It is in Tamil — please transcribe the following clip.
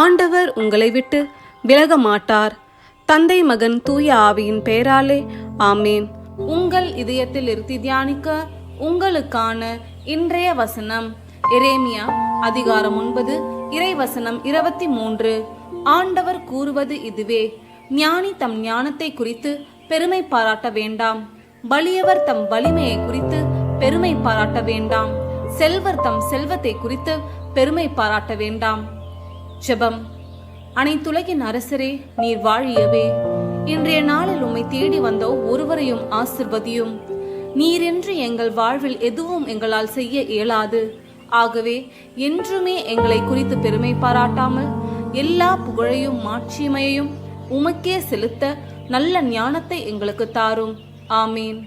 ஆண்டவர் உங்களை விட்டு விலக மாட்டார் தந்தை மகன் தூய ஆவியின் பெயராலே ஆமேன். உங்கள் இதயத்தில் இருத்தி தியானிக்க உங்களுக்கான இன்றைய வசனம் எரேமியா அதிகாரம் ஒன்பது இறைவசனம் இருபத்தி மூன்று ஆண்டவர் கூறுவது இதுவே ஞானி தம் ஞானத்தை குறித்து பெருமை பாராட்ட வேண்டாம். வலியவர் தம் வலிமையை குறித்து பெருமை பாராட்ட வேண்டாம். செல்வர் தம் செல்வத்தை குறித்து பெருமை பாராட்ட வேண்டாம். ஜெபம் அனைத்துலகின் அரசரே நீர் வாழியவே. இன்றைய நாளில் உம்மை தேடி வந்த ஒருவரையும் ஆசிர்வதியும். நீரென்று எங்கள் வாழ்வில் எதுவும் எங்களால் செய்ய இயலாது. ஆகவே என்றுமே எங்களை குறித்து பெருமை பாராட்டாமல் எல்லா புகழையும் மாட்சிமையையும் உமக்கே செலுத்த நல்ல ஞானத்தை எங்களுக்கு தாரும். ஆமீன்.